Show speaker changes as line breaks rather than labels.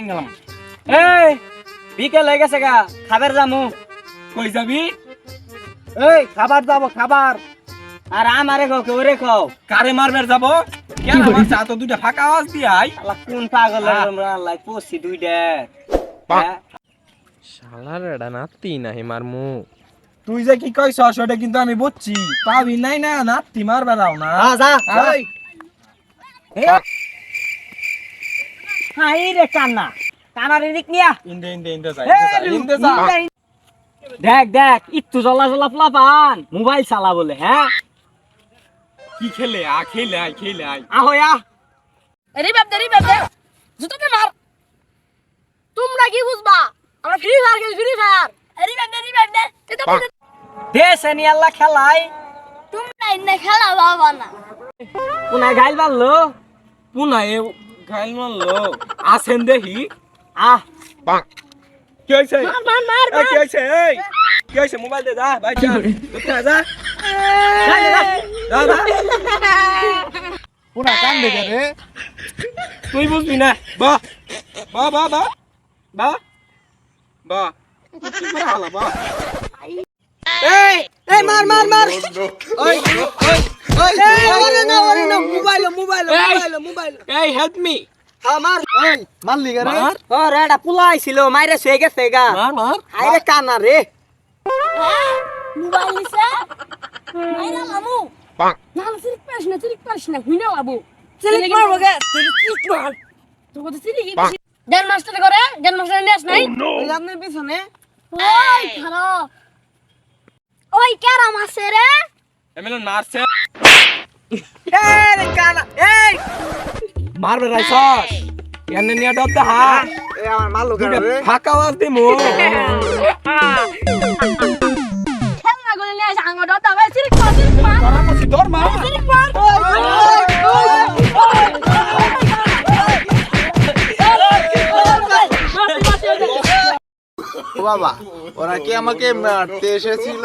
পাই গেলাম।
এই বিকেল হয়ে গেছে গা খাবার যামু
কই যাবি?
এই খাবার যাব খাবার। আর আমারে খাও কেউ রে খাও
কারে মারবার যাব? কেন আমার চা তো দুইটা ফাঁকা আওয়াজ দি আই
কোন পাগল। আমরা আল্লাহ পড়ছি দুইটা। হ্যাঁ?
শালার এটা নাতি নাহি মারমু।
তুই যে কি কইছ সেটা কিন্তু আমি বুঝছি। পাবি নাই না নাতি মারবার আও না।
যা
হ্যাঁ।
এই। এই। রে কান্না। কানারে দিক নিয়া।
ইন্দে ইন্দে ইন্দে যা ইন্দে যা
দেখ দেখ একটু জলা জলা ফলা পান মোবাইল চালা বলে হ্যাঁ?
কি খেলে? আ খেলে আই খেলে আই
আহো আ
রিবাব দে রিবাব দে। জুতোতে মার। তোমরা কি বুঝবা? আমরা ফ্রি ফায়ার খেলি ফ্রি ফায়ার রিবাব দে রিবাব দে। এটা
দেশে নি আল্লাহ খেলাই।
তোমরা ইন্নে খেলা বাবা না।
কোনায় গাইল পারল
পুনা এ গাইল মারলো আসেন দেখি
আহ
কি হইছে
মার মার মার
কি হইছে এই কি হইছে মোবাইল দে যা ভাই যা দোকানে যা যা যা
পুরা কান দেখে রে
তুই বুঝবি না বা বা বা বা বা বা হালা বা
এই এই মার মার মার
ওই ওই ওই
ওরে না ওরে না মোবাইল মোবাইল মোবাইল মোবাইল।
এই হেল্প মি
আমার
এই মারলি রে
এটা পুলা আইছিল মাইরে শুয়ে গেছে গা।
মার মার
আইরে কানা রে।
মোবাইল নিছে মাইরা লামু। না সিরিক পারিস না সিরিক পারিস না হুইনা লাবু সিরিক মারবো গে। সিরিক মার। তো সিরিক গ্যান মাস্টার করে মাস্টার নেস নাই।
আপনার পিছনে।
ওই ওই ক্যারাম আছে রে।
এমএলএ মারছে।
এই রে কানা এই!
মারবে রাইছস এনে নিয়ে ডব দা হা
এই আমার মারলো রে?
ফাঁকা আওয়াজ
খেলনা গুলো নিয়ে আঙ্গো মার
দর মার
সিরিক মার
বাবা ওরা কি আমাকে মারতে এসেছিল?